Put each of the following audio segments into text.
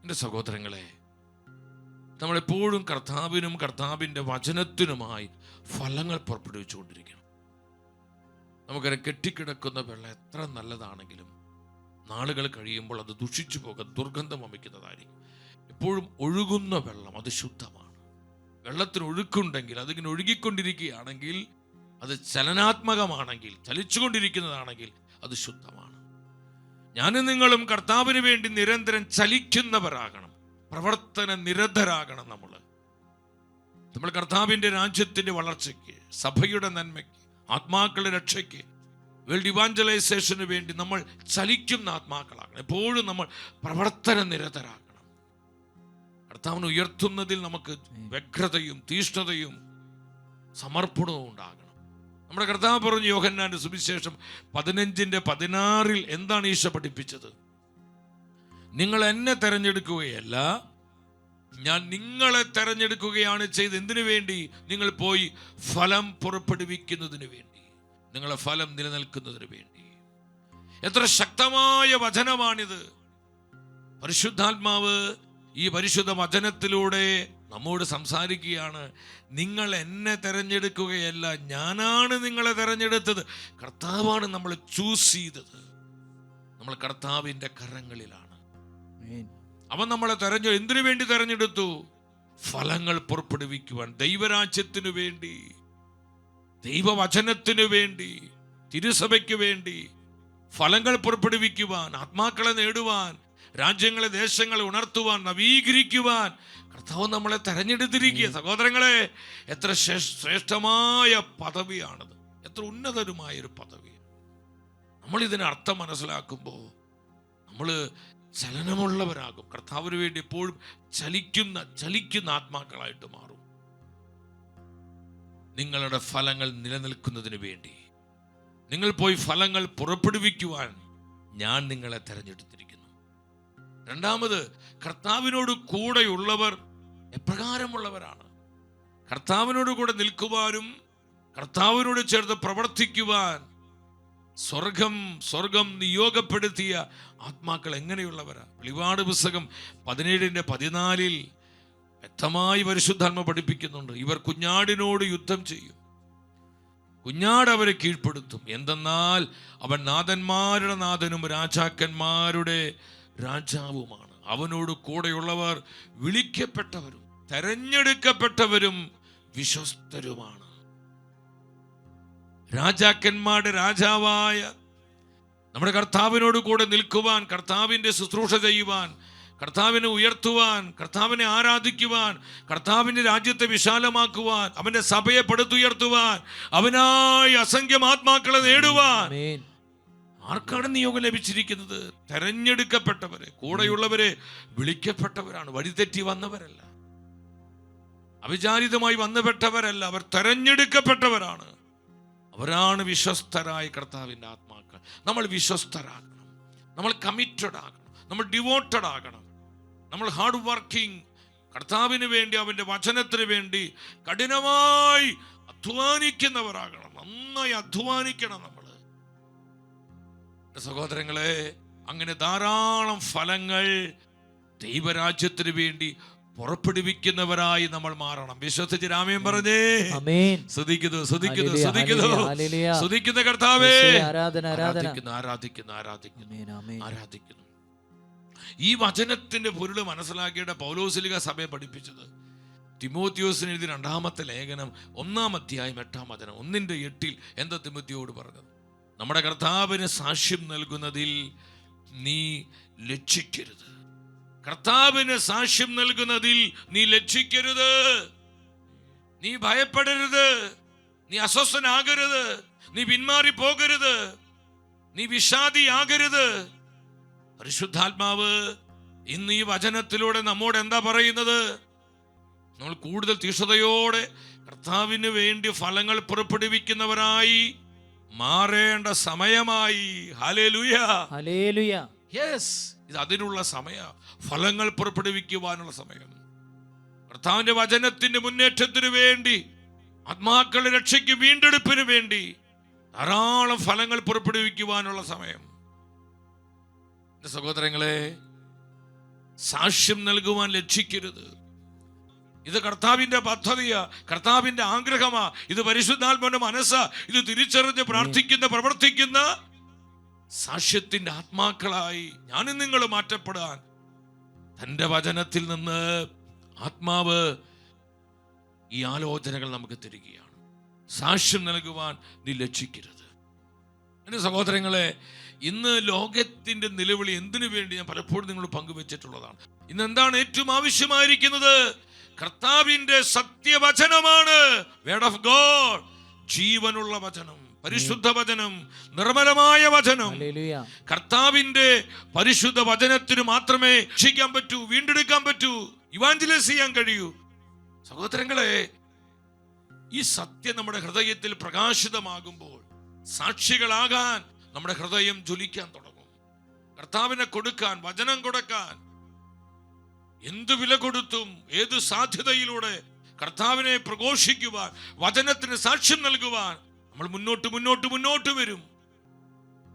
എന്റെ സഹോദരങ്ങളെ നമ്മളെപ്പോഴും കർത്താവിനും കർത്താവിന്റെ വചനത്തിനുമായി ഫലങ്ങൾ പുറപ്പെടുവിച്ചുകൊണ്ടിരിക്കണം. നമുക്കൊരു കെട്ടിക്കിടക്കുന്ന വെള്ളം എത്ര നല്ലതാണെങ്കിലും നാളുകൾ കഴിയുമ്പോൾ അത് ദുഷിച്ചു പോകാൻ ദുർഗന്ധം വമിക്കുന്നതായിരിക്കും. എപ്പോഴും ഒഴുകുന്ന വെള്ളം അത് ശുദ്ധമാണ്. വെള്ളത്തിന് ഒഴുക്കുണ്ടെങ്കിൽ അതിങ്ങനെ ഒഴുകിക്കൊണ്ടിരിക്കുകയാണെങ്കിൽ അത് ചലനാത്മകമാണെങ്കിൽ ചലിച്ചുകൊണ്ടിരിക്കുന്നതാണെങ്കിൽ അത് ശുദ്ധമാണ്. ഞാനും നിങ്ങളും കർത്താവിന് വേണ്ടി നിരന്തരം ചലിക്കുന്നവരാകണം. പ്രവർത്തന നിരതരാകണം നമ്മൾ നമ്മൾ കർത്താവിന്റെ രാജ്യത്തിന്റെ വളർച്ചയ്ക്ക് സഭയുടെ നന്മയ്ക്ക് ആത്മാക്കളുടെ രക്ഷയ്ക്ക് വേൾഡ് ഇവാഞ്ചലൈസേഷന് വേണ്ടി നമ്മൾ ചലിക്കുന്ന ആത്മാക്കളാകണം. എപ്പോഴും നമ്മൾ പ്രവർത്തന നിരതരാകണം. കർത്താവിനെ ഉയർത്തുന്നതിൽ നമുക്ക് വ്യഗ്രതയും തീഷ്ണതയും സമർപ്പണവും ഉണ്ടാകണം. നമ്മുടെ കർത്താവ് പറഞ്ഞു യോഹന്നാന്റെ സുവിശേഷം പതിനഞ്ചിന്റെ പതിനാറിൽ എന്താണ് ഈശ പഠിപ്പിച്ചത്? നിങ്ങൾ എന്നെ തെരഞ്ഞെടുക്കുകയല്ല ഞാൻ നിങ്ങളെ തെരഞ്ഞെടുക്കുകയാണ് ചെയ്ത് എന്തിനു വേണ്ടി? നിങ്ങൾ പോയി ഫലം പുറപ്പെടുവിക്കുന്നതിന് വേണ്ടി. നിങ്ങളെ ഫലം നിലനിൽക്കുന്നതിന് വേണ്ടി. എത്ര ശക്തമായ വചനമാണിത്. പരിശുദ്ധാത്മാവ് ഈ പരിശുദ്ധ വചനത്തിലൂടെ നമ്മോട് സംസാരിക്കുകയാണ്. നിങ്ങൾ എന്നെ തിരഞ്ഞെടുക്കുകയല്ല ഞാനാണ് നിങ്ങളെ തിരഞ്ഞെടുത്തത്. കർത്താവാണ് നമ്മൾ ചൂസ് ചെയ്തത്. നമ്മൾ കർത്താവിന്റെ കരങ്ങളിലാണ്. അവൻ നമ്മളെ തെരഞ്ഞു എന്തിനു വേണ്ടി തെരഞ്ഞെടുത്തു? ഫലങ്ങൾ പുറപ്പെടുവിക്കുവാൻ ദൈവരാജ്യത്തിനു വേണ്ടി ദൈവവചനത്തിനു വേണ്ടി തിരുസഭയ്ക്ക് വേണ്ടി ഫലങ്ങൾ പുറപ്പെടുവിക്കുവാൻ ആത്മാക്കളെ നേടുവാൻ രാജ്യങ്ങളെ ദേശങ്ങളെ ഉണർത്തുവാൻ നവീകരിക്കുവാൻ കർത്താവ് നമ്മളെ തെരഞ്ഞെടുത്തിരിക്കുക. സഹോദരങ്ങളെ എത്ര ശ്രേഷ്ഠമായ പദവിയാണത്. എത്ര ഉന്നതരുമായ ഒരു പദവി. നമ്മൾ ഇതിന് അർത്ഥം മനസ്സിലാക്കുമ്പോൾ നമ്മൾ ചലനമുള്ളവരാകും. കർത്താവിന് വേണ്ടി എപ്പോഴും ചലിക്കുന്ന ചലിക്കുന്ന ആത്മാക്കളായിട്ട് മാറും. നിങ്ങളുടെ ഫലങ്ങൾ നിലനിൽക്കുന്നതിന് വേണ്ടി. നിങ്ങൾ പോയി ഫലങ്ങൾ പുറപ്പെടുവിക്കുവാൻ ഞാൻ നിങ്ങളെ തെരഞ്ഞെടുത്തിരിക്കുന്നു. രണ്ടാമത് കർത്താവിനോട് കൂടെയുള്ളവർ എപ്രകാരമുള്ളവരാണ്. കർത്താവിനോട് കൂടെ നിൽക്കുവാനും കർത്താവിനോട് ചേർത്ത് പ്രവർത്തിക്കുവാൻ സ്വർഗം സ്വർഗം നിയോഗപ്പെടുത്തിയ ആത്മാക്കൾ എങ്ങനെയുള്ളവരാ? വെളിപാട് പുസ്തകം പതിനേഴിന്റെ പതിനാലിൽ വ്യക്തമായി പരിശുദ്ധാത്മ പഠിപ്പിക്കുന്നുണ്ട്. ഇവർ കുഞ്ഞാടിനോട് യുദ്ധം ചെയ്യും. കുഞ്ഞാട് അവരെ കീഴ്പ്പെടുത്തും. എന്തെന്നാൽ അവൻ നാഥന്മാരുടെ നാഥനും രാജാക്കന്മാരുടെ രാജാവുമാണ്. അവനോട് കൂടെയുള്ളവർ വിളിക്കപ്പെട്ടവരും തെരഞ്ഞെടുക്കപ്പെട്ടവരും വിശ്വസ്തരുമാണ്. രാജാക്കന്മാരുടെ രാജാവായ നമ്മുടെ കർത്താവിനോട് കൂടെ നിൽക്കുവാൻ കർത്താവിന്റെ ശുശ്രൂഷ ചെയ്യുവാൻ കർത്താവിനെ ഉയർത്തുവാൻ കർത്താവിനെ ആരാധിക്കുവാൻ കർത്താവിന്റെ രാജ്യത്തെ വിശാലമാക്കുവാൻ അവന്റെ സഭയെ പടുത്തുയർത്തുവാൻ അവനായി അസംഖ്യം ആത്മാക്കളെ നേടുവാൻ ആർക്കാണ് നിയോഗം ലഭിച്ചിരിക്കുന്നത്? തെരഞ്ഞെടുക്കപ്പെട്ടവരെ കൂടെയുള്ളവരെ വിളിക്കപ്പെട്ടവരാണ് വഴിതെറ്റി വന്നവരല്ല. അവിചാരിതമായി വന്നുപെട്ടവരല്ല അവർ തെരഞ്ഞെടുക്കപ്പെട്ടവരാണ്. അവരാണ് വിശ്വസ്തരായ കർത്താവിന്റെ ആത്മാക്കൾ. നമ്മൾ വിശ്വസ്തരാകണം. നമ്മൾ കമ്മിറ്റഡ് ആകണം. നമ്മൾ ഡിവോട്ടഡ് ആകണം. നമ്മൾ ഹാർഡ് വർക്കിംഗ് കർത്താവിന് വേണ്ടി അവന്റെ വചനത്തിന് വേണ്ടി കഠിനമായി അധ്വാനിക്കുന്നവരാകണം. നന്നായി അധ്വാനിക്കണം നമ്മൾ. സഹോദരങ്ങളെ അങ്ങനെ ധാരാളം ഫലങ്ങൾ ദൈവരാജ്യത്തിന് വേണ്ടി പുറപ്പെടുവിക്കുന്നവരായി നമ്മൾ മാറണം. വിശ്വസിച്ച് രാമയും പറഞ്ഞേ. ശ്രദ്ധിക്കുന്നു ശ്രദ്ധിക്കുന്നു ശ്രദ്ധിക്കുന്നു. ശ്രദ്ധിക്കുന്ന. കർത്താവേ. ആരാധിക്കുന്നു ആരാധിക്കുന്നു ആരാധിക്കുന്നു. ആരാധിക്കുന്നു. ഈ വചനത്തിന്റെ പൊരുൾ മനസ്സിലാക്കിയുടെ പൗലോസിലിക സഭയെ പഠിപ്പിച്ചത് തിമോത്യോസിന് എഴുതി രണ്ടാമത്തെ ലേഖനം ഒന്നാം അധ്യായം എട്ടാം വചനം. ഒന്നിന്റെ എട്ടിൽ എന്താ തിമോത്തിയോട് പറഞ്ഞത്? നമ്മുടെ കർത്താവിന് സാക്ഷ്യം നൽകുന്നതിൽ നീ ലക്ഷിക്കരുത് കർത്താവിന് സാക്ഷ്യം നൽകുന്നതിൽ നീ ലക്ഷിക്കരുത് നീ ഭയപ്പെടരുത്. നീ അസ്വസ്ഥനാകരുത്. നീ പിന്മാറി പോകരുത് നീ വിഷാദിയാകരുത്. പരിശുദ്ധാത്മാവ് ഇന്ന് ഈ വചനത്തിലൂടെ നമ്മോട് എന്താ പറയുന്നത്? നമ്മൾ കൂടുതൽ തീക്ഷതയോടെ കർത്താവിന് വേണ്ടി ഫലങ്ങൾ പുറപ്പെടുവിക്കുന്നവരായി മാറേണ്ട സമയമായി. യെസ് ഇത് അതിനുള്ള സമയ ഫലങ്ങൾ പുറപ്പെടുവിക്കുവാനുള്ള സമയം. കർത്താവിന്റെ വചനത്തിന്റെ മുന്നേറ്റത്തിന് വേണ്ടി ആത്മാക്കളുടെ രക്ഷയ്ക്ക് വീണ്ടെടുപ്പിന് വേണ്ടി ധാരാളം ഫലങ്ങൾ പുറപ്പെടുവിക്കുവാനുള്ള സമയം. സഹോദരങ്ങളെ സാക്ഷ്യം നൽകുവാൻ ലക്ഷിക്കരുത് ഇത് കർത്താവിന്റെ പദ്ധതിയാ കർത്താവിന്റെ ആഗ്രഹമാ. ഇത് പരിശുദ്ധാത്മാവിന്റെ മനസ്സാ. ഇത് തിരിച്ചറിഞ്ഞ് പ്രാർത്ഥിക്കുന്ന പ്രവർത്തിക്കുന്ന സാക്ഷ്യത്തിന്റെ ആത്മാക്കളായി ഞാനും നിങ്ങൾ മാറ്റപ്പെടാൻ. തന്റെ വചനത്തിൽ നിന്ന് ആത്മാവ് ഈ ആലോചനകൾ നമുക്ക് തരികയാണ്. സാക്ഷ്യം നൽകുവാൻ നീ ലക്ഷിക്കരുത് എന്റെ സഹോദരങ്ങളെ ഇന്ന് ലോകത്തിന്റെ നിലവിളി എന്തിനു വേണ്ടി ഞാൻ പലപ്പോഴും നിങ്ങൾ പങ്കുവച്ചിട്ടുള്ളതാണ്. ഇന്ന് എന്താണ് ഏറ്റവും ആവശ്യമായിരിക്കുന്നത്? കർത്താവിന്റെ സത്യവചനമാണ് വേഡ് ഓഫ് ഗോഡ്. ജീവനുള്ള വചനം പരിശുദ്ധ വചനം നിർമ്മലമായ വചനം. കർത്താവിന്റെ പരിശുദ്ധ വചനത്തിന് മാത്രമേ രക്ഷിക്കാൻ പറ്റൂ വീണ്ടെടുക്കാൻ പറ്റൂ ഇവാഞ്ചലൈസ് ചെയ്യാൻ കഴിയൂ. സഹോദരങ്ങളെ ഈ സത്യം നമ്മുടെ ഹൃദയത്തിൽ പ്രകാശിതമാകുമ്പോൾ സാക്ഷികളാകാൻ നമ്മുടെ ഹൃദയം ജ്വലിക്കാൻ തുടങ്ങും. കർത്താവിനെ കൊടുക്കാൻ വചനം കൊടുക്കാൻ എന്ത് വില കൊടുത്തും ഏത് സാധ്യതയിലൂടെ കർത്താവിനെ പ്രഘോഷിക്കുവാൻ വചനത്തിന് സാക്ഷ്യം നൽകുവാൻ നമ്മൾ മുന്നോട്ട് മുന്നോട്ട് മുന്നോട്ട് വരും.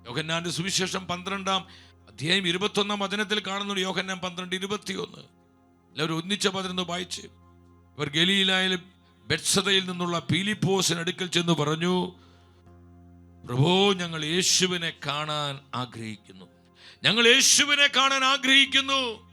യോഹന്നാന്റെ സുവിശേഷം പന്ത്രണ്ടാം അധ്യായം ഇരുപത്തൊന്നാം വചനത്തിൽ കാണുന്ന യോഹന്നാൻ പന്ത്രണ്ട് ഇരുപത്തിയൊന്ന്. എല്ലാവരും ഒന്നിച്ച പതിനൊന്ന് വായിച്ച്. ഇവർ ഗലീലായാലും ബെറ്റ്സതയിൽ നിന്നുള്ള പീലിപ്പോസിനടുക്കൽ ചെന്ന് പറഞ്ഞു പ്രഭോ ഞങ്ങൾ യേശുവിനെ കാണാൻ ആഗ്രഹിക്കുന്നു. ഞങ്ങൾ യേശുവിനെ കാണാൻ ആഗ്രഹിക്കുന്നു.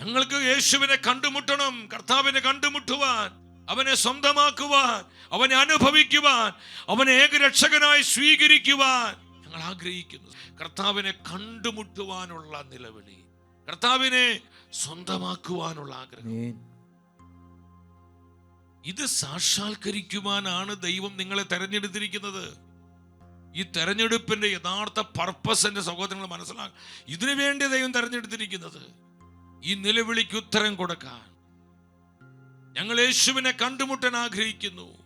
ഞങ്ങൾക്ക് യേശുവിനെ കണ്ടുമുട്ടണം കർത്താവിനെ കണ്ടുമുട്ടുവാൻ അവനെ സ്വന്തമാക്കുവാൻ അവനെ അനുഭവിക്കുവാൻ അവനെ ഏകരക്ഷകനായി സ്വീകരിക്കുവാൻ ഞങ്ങൾ ആഗ്രഹിക്കുന്നു. കർത്താവിനെ കണ്ടുമുട്ടുവാനുള്ള നിലവിളി കർത്താവിനെ സ്വന്തമാക്കുവാനുള്ള ആഗ്രഹം. ഇത് സാക്ഷാത്കരിക്കുവാനാണ് ദൈവം നിങ്ങളെ തെരഞ്ഞെടുത്തിരിക്കുന്നത്. ഈ തെരഞ്ഞെടുപ്പിന്റെ യഥാർത്ഥ പർപ്പസ് എന്റെ സഹോദരങ്ങൾ മനസ്സിലാക്കും. ഇതിനു വേണ്ടി ദൈവം തെരഞ്ഞെടുത്തിരിക്കുന്നത്. ഈ നിലവിളിക്ക് ഉത്തരം കൊടുക്കാൻ. ഞങ്ങൾ യേശുവിനെ കണ്ടുമുട്ടാൻ ആഗ്രഹിക്കുന്നു.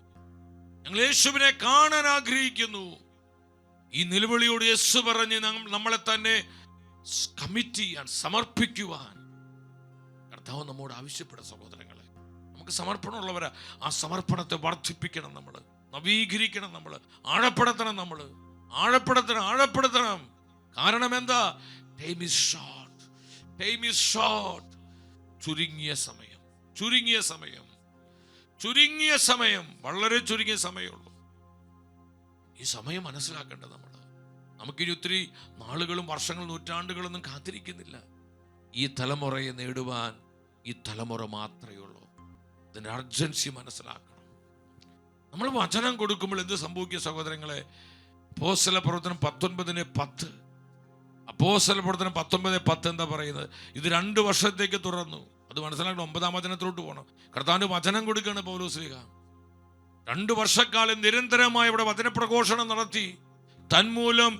ഞങ്ങൾ യേശുവിനെ കാണാൻ ആഗ്രഹിക്കുന്നു. ഈ നിലവിളിയോട് യേശു പറഞ്ഞ് നമ്മളെ തന്നെ കമ്മിറ്റ് ചെയ്യാൻ സമർപ്പിക്കുവാൻ. കർത്താവ് നമ്മോട് ആവശ്യപ്പെട്ട സഹോദരങ്ങളെ. നമുക്ക് സമർപ്പണമുള്ളവരാ. ആ സമർപ്പണത്തെ വർദ്ധിപ്പിക്കണം നമ്മൾ നവീകരിക്കണം നമ്മൾ ആഴപ്പെടുത്തണം നമ്മൾ ആഴപ്പെടുത്തണം ആഴപ്പെടുത്തണം. കാരണം എന്താ? Time is short time is short ചുരുങ്ങിയ സമയം. ചുരുങ്ങിയ സമയം. ചുരുങ്ങിയ സമയം. വളരെ ചുരുങ്ങിയ സമയമുള്ളൂ ഈ സമയം മനസ്സിലാക്കേണ്ടത് നമ്മൾ. നമുക്കിനി ഒത്തിരി നാളുകളും വർഷങ്ങളും നൂറ്റാണ്ടുകളൊന്നും കാത്തിരിക്കുന്നില്ല. ഈ തലമുറയെ നേടുവാൻ ഈ തലമുറ മാത്രമേ ഉള്ളൂ. ഇതിന്റെ അർജൻസി മനസ്സിലാക്കണം. നമ്മൾ വചനം കൊടുക്കുമ്പോൾ എന്ത് സംഭവിക്കുക സഹോദരങ്ങളെ? പോസ്റ്റല പ്രവർത്തനം പത്തൊൻപതിന് പത്ത്. അപ്പോസ്തല പ്രവർത്തനം പത്തൊമ്പത് പത്ത് എന്താ പറയുന്നത്? ഇത് രണ്ട് വർഷത്തേക്ക് തുറന്നു അത് മനസ്സിലാക്കണം ഒമ്പതാം വചനത്തിലോട്ട് പോകണം. കർത്താവിന്റെ വചനം കൊടുക്കുകയാണ് പൗലോസ്ലിഹ രണ്ട് വർഷക്കാലം നിരന്തരമായി ഇവിടെ വചനപ്രഘോഷണം നടത്തി. തന്മൂലം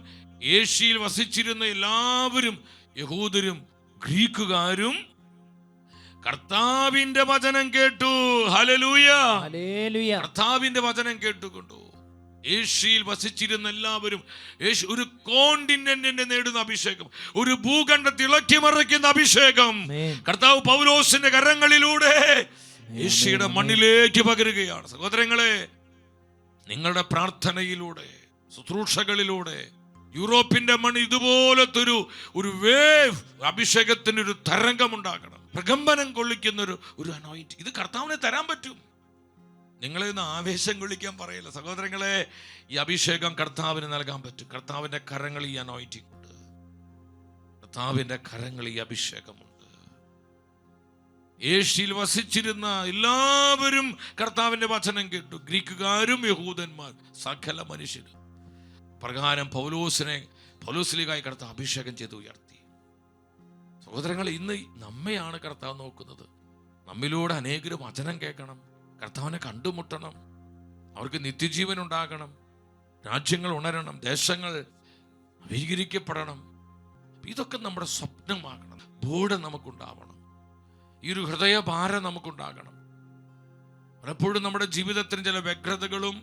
ഏഷ്യയിൽ വസിച്ചിരുന്ന എല്ലാവരും യഹൂദരും ഗ്രീക്കുകാരും കർത്താവിന്റെ വചനം കേട്ടു. ഹലലൂയ കർത്താവിന്റെ വചനം കേട്ടുകൊണ്ടു. ഏഷ്യയിൽ വസിച്ചിരുന്ന എല്ലാവരും യേശു ഒരു കോണ്ടിനെന്റിന്റെ നേടുന്ന അഭിഷേകം ഒരു ഭൂഖണ്ഡത്തിൽ തിളക്കി മറിക്കുന്ന അഭിഷേകം. കർത്താവ് പൗലോസിന്റെ കരങ്ങളിലൂടെ ഏഷ്യയുടെ മണ്ണിലേക്ക് പകരുകയാണ്. സഹോദരങ്ങളെ നിങ്ങളുടെ പ്രാർത്ഥനയിലൂടെ ശുശ്രൂഷകളിലൂടെ യൂറോപ്പിന്റെ മണ്ണ് ഇതുപോലത്തെ ഒരു ഒരു വേവ് അഭിഷേകത്തിന് ഒരു തരംഗം ഉണ്ടാകണം പ്രകമ്പനം കൊള്ളിക്കുന്ന ഒരു ഒരു അനോയിന്റ് ഇത് കർത്താവിനെ തരാൻ പറ്റും. നിങ്ങളെ ഒന്ന് ആവേശം കൊള്ളിക്കാൻ പറയില്ല? സഹോദരങ്ങളെ ഈ അഭിഷേകം കർത്താവിന് നൽകാൻ പറ്റും. കർത്താവിന്റെ കരങ്ങൾ ഈ അനോയിറ്റിംഗ് ഉണ്ട്. കർത്താവിന്റെ കരങ്ങൾ ഈ അഭിഷേകമുണ്ട് ഏഷ്യയിൽ വസിച്ചിരുന്ന എല്ലാവരും കർത്താവിന്റെ വചനം കേട്ടു. ഗ്രീക്കുകാരും യഹൂദന്മാർ സകല മനുഷ്യരും. പ്രകാരം പൗലോസിനെ പൗലോസിലേക്കായി കർത്താവ് അഭിഷേകം ചെയ്ത് ഉയർത്തി. സഹോദരങ്ങൾ ഇന്ന് നമ്മയാണ് കർത്താവ് നോക്കുന്നത്. നമ്മിലൂടെ അനേകരും വചനം കേൾക്കണം. കർത്താവിനെ കണ്ടുമുട്ടണം. അവർക്ക് നിത്യജീവൻ ഉണ്ടാകണം. രാജ്യങ്ങൾ ഉണരണം. ദേശങ്ങൾ നവീകരിക്കപ്പെടണം ഇതൊക്കെ നമ്മുടെ സ്വപ്നമാകണം. ബോർഡ് നമുക്കുണ്ടാവണം. ഈ ഒരു ഹൃദയഭാരം നമുക്കുണ്ടാകണം. പലപ്പോഴും നമ്മുടെ ജീവിതത്തിന് ചില വ്യഗ്രതകളും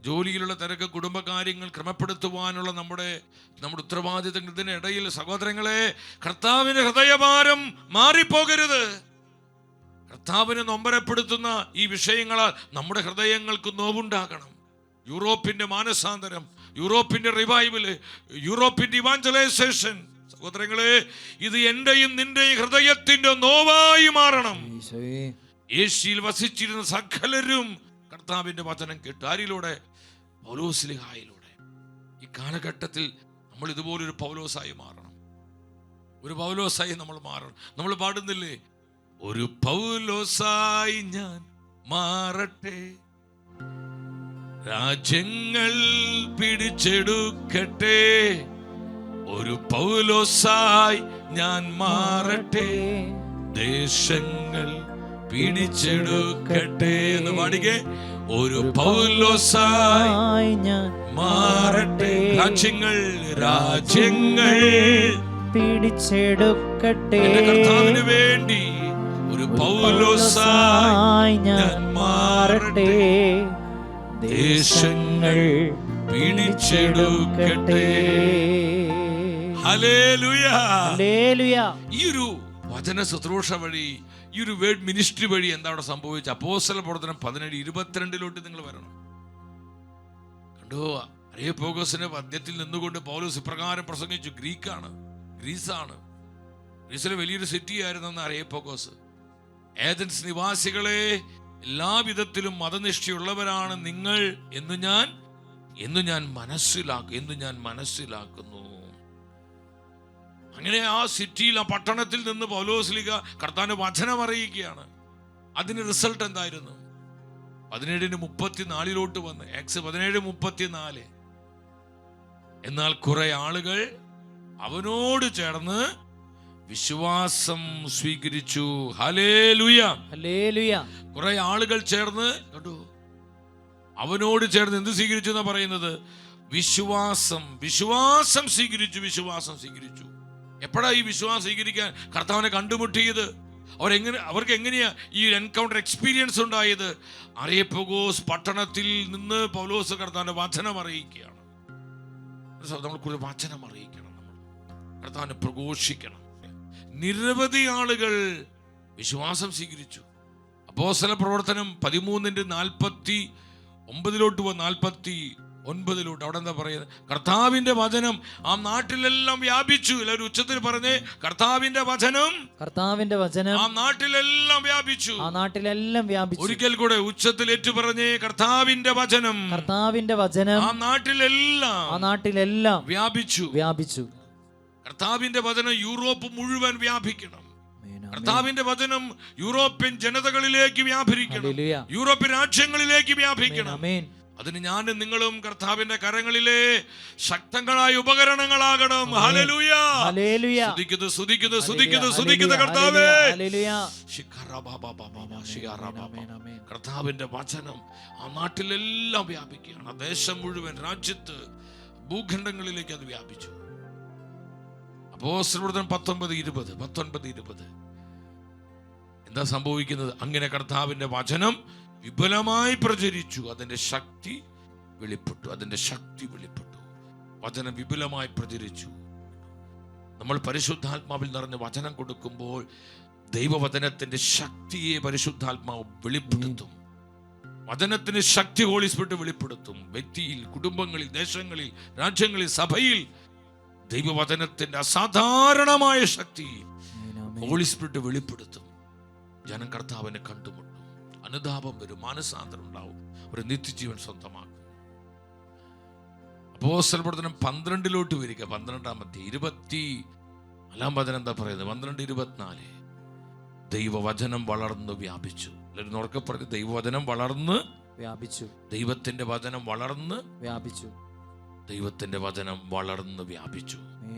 ജോലിയിലുള്ള തിരക്ക് കുടുംബകാര്യങ്ങൾ ക്രമപ്പെടുത്തുവാനുള്ള നമ്മുടെ നമ്മുടെ ഉത്തരവാദിത്തങ്ങൾ ഇതിനിടയിൽ സഹോദരങ്ങളെ കർത്താവിന്റെ ഹൃദയഭാരം മാറിപ്പോകരുത്. കർത്താവിനെ നൊമ്പരപ്പെടുത്തുന്ന ഈ വിഷയങ്ങളാൽ നമ്മുടെ ഹൃദയങ്ങൾക്ക് നോവുണ്ടാകണം. യൂറോപ്പിന്റെ മാനസാന്തരം യൂറോപ്പിന്റെ റിവൈവൽ യൂറോപ്പിന്റെ ഇവാഞ്ചലൈസേഷൻ സഹോദരങ്ങളെ ഇത് എന്റെയും നിന്റെയും ഹൃദയത്തിന്റെ നോവായി മാറണം. ഏഷ്യയിൽ വസിച്ചിരുന്ന സകലരും കർത്താവിന്റെ വചനം കേട്ടു ആരിലൂടെ? പൗലോസ്ലിഹായിലൂടെ ഈ കാലഘട്ടത്തിൽ നമ്മൾ ഇതുപോലൊരു പൗലോസായി മാറണം. ഒരു പൗലോസായി നമ്മൾ മാറണം. നമ്മൾ പാടുന്നില്ലേ? ഒരു പൗലോസായി ഞാൻ മാറട്ടെ. രാജ്യങ്ങൾ പിടിച്ചെടുക്കട്ടെ. ഒരു പൗലോസായി ഞാൻ മാറട്ടെ. ദേശങ്ങൾ പിടിച്ചെടുക്കട്ടെ എന്ന് പാടികെ ഒരു പൗലോസായി ഞാൻ മാറട്ടെ. രാജ്യങ്ങൾ രാജ്യങ്ങൾ പിടിച്ചെടുക്കട്ടെ. കർത്താവിന് വേണ്ടി ഒരു പൗലോസായി ഞാൻ മാറട്ടെ. ദേശങ്ങൾ പിടിച്ചെടുക്കട്ടെ. ഈ ഒരു വചന ശുശ്രൂഷ വഴി ഈ ഒരു വേർഡ് മിനിസ്ട്രി വഴി എന്താ അവിടെ സംഭവിച്ച അപ്പോസല പ്രവർത്തനം പതിനേഴ് ഇരുപത്തിരണ്ടിലോട്ട് നിങ്ങൾ വരണം. കണ്ടോ? അരേപ്പോഗസിന്റെ പദ്യത്തിൽ നിന്നുകൊണ്ട് പൗലോസ് ഇപ്രകാരം പ്രസംഗിച്ചു. ഗ്രീക്കാണ് ഗ്രീസാണ്. ഗ്രീസിലെ വലിയൊരു സിറ്റി ആയിരുന്നു അരേപ്പോഗോസ് ഏതൻസ് നിവാസികളെ എല്ലാവിധത്തിലും മതനിഷ്ഠയുള്ളവരാണ് നിങ്ങൾ എന്ന് ഞാൻ എന്ന് ഞാൻ മനസ്സിലാക്കും എന്ന് ഞാൻ മനസ്സിലാക്കുന്നു. അങ്ങനെ ആ സിറ്റിയിൽ ആ പട്ടണത്തിൽ നിന്ന് പൗലോസ്ലിക കർത്താന്റെ വചനം അറിയിക്കുകയാണ്. അതിന് റിസൾട്ട് എന്തായിരുന്നു? പതിനേഴിന് മുപ്പത്തിനാലിലോട്ട് വന്ന് എക്സ് പതിനേഴ് മുപ്പത്തിനാല്. എന്നാൽ കുറെ ആളുകൾ അവനോട് ചേർന്ന് വിശ്വാസം സ്വീകരിച്ചു. കുറെ ആളുകൾ ചേർന്ന് കണ്ടു. അവനോട് ചേർന്ന് എന്ത് സ്വീകരിച്ചു എന്നാ പറയുന്നത്? വിശ്വാസം. വിശ്വാസം സ്വീകരിച്ചു വിശ്വാസം സ്വീകരിച്ചു. എപ്പോഴാ ഈ വിശ്വാസം സ്വീകരിക്കാൻ കർത്താവിനെ കണ്ടുമുട്ടിയത്? അവരെങ്ങനെ അവർക്ക് എങ്ങനെയാ ഈ എൻകൗണ്ടർ എക്സ്പീരിയൻസ് ഉണ്ടായത്? അറിയപ്പോഗോസ് പട്ടണത്തിൽ നിന്ന് പൗലോസ് കർത്താവിന്റെ വചനം അറിയിക്കുകയാണ്. നമ്മൾ കൂടുതൽ വചനം അറിയിക്കണം നമ്മൾ. കർത്താവിനെ പ്രഘോഷിക്കണം. നിരവധി ആളുകൾ വിശ്വാസം സ്വീകരിച്ചു. അപ്പോസല പ്രവർത്തനം പതിമൂന്നിന്റെ നാൽപ്പത്തി ഒമ്പതിലോട്ട് പോ നാൽപ്പത്തി ഒൻപതിലോട്ട്. അവിടെ എന്താ പറയുന്നത്? കർത്താവിന്റെ വചനം ആ നാട്ടിലെല്ലാം വ്യാപിച്ചു. എല്ലാവരും ഉച്ചത്തിൽ പറഞ്ഞേ കർത്താവിന്റെ വചനം കർത്താവിന്റെ വചനം ആ നാട്ടിലെല്ലാം വ്യാപിച്ചു. ആ നാട്ടിലെല്ലാം വ്യാപിച്ചു. ഒരിക്കൽ കൂടെ ഉച്ചത്തിൽ ഏറ്റു പറഞ്ഞേ കർത്താവിന്റെ വചനം കർത്താവിന്റെ വചനം ആ നാട്ടിലെല്ലാം ആ നാട്ടിലെല്ലാം വ്യാപിച്ചു. വ്യാപിച്ചു. കർത്താവിന്റെ വചനം യൂറോപ്പ് മുഴുവൻ വ്യാപിക്കണം. കർത്താവിന്റെ വചനം യൂറോപ്യൻ ജനതകളിലേക്ക് വ്യാപരിക്കണം. യൂറോപ്യൻ രാജ്യങ്ങളിലേക്ക് വ്യാപിക്കണം. അതിന് ഞാനും നിങ്ങളും കർത്താവിന്റെ കരങ്ങളിലെ ശക്തങ്ങളായ ഉപകരണങ്ങളാകണം. കർത്താവേ. കർത്താവിന്റെ വചനം ആ നാട്ടിലെല്ലാം വ്യാപിക്കുകയാണ്. ദേശം മുഴുവൻ രാജ്യത്ത് ഭൂഖണ്ഡങ്ങളിലേക്ക് അത് വ്യാപിച്ചു. അപ്പോസ്തലപ്രവർത്തനം പത്തൊൻപത് ഇരുപത് പത്തൊൻപത് ഇരുപത്. എന്താ സംഭവിക്കുന്നത്? അങ്ങനെ കർത്താവിന്റെ വചനം വിപുലമായി പ്രചരിച്ചു. അതിന്റെ ശക്തി വെളിപ്പെട്ടു. അതിന്റെ ശക്തി വെളിപ്പെട്ടു. വചനം വിപുലമായി പ്രചരിച്ചു. നമ്മൾ പരിശുദ്ധാത്മാവിൽ നിറഞ്ഞ വചനം കൊടുക്കുമ്പോൾ ദൈവവചനത്തിന്റെ ശക്തിയെ പരിശുദ്ധാത്മാവ് വെളിപ്പെടുത്തും. വചനത്തിന് ശക്തി ഹോളി വെളിപ്പെടുത്തും. വ്യക്തിയിൽ കുടുംബങ്ങളിൽ ദേശങ്ങളിൽ രാജ്യങ്ങളിൽ സഭയിൽ ദൈവവചനത്തിന്റെ അസാധാരണമായ ശക്തി. Holy spirit വെളിപ്പെടുത്തും. ജനം കർത്താവിനെ കണ്ടുമുട്ടും. അനുതാപം വരും. മാനസാന്തരം ഉണ്ടാവും. ഒരു നിത്യജീവൻ സ്വന്തമാക്കും. അപ്പോസ്തലപ്രവർത്തനം പന്ത്രണ്ടിലോട്ട് വരിക. പന്ത്രണ്ടാമത്തെ ഇരുപത്തി നാലാം വചനം എന്താ പറയുന്നത്? പന്ത്രണ്ട് ഇരുപത്തിനാല്. ദൈവവചനം വളർന്നു വ്യാപിച്ചു. ഉറക്കെ പറഞ്ഞ് ദൈവവചനം വളർന്ന് വ്യാപിച്ചു. ദൈവത്തിന്റെ വചനം വളർന്ന് വ്യാപിച്ചു. ദൈവത്തിന്റെ വചനം വളർന്ന് വ്യാപിച്ചു.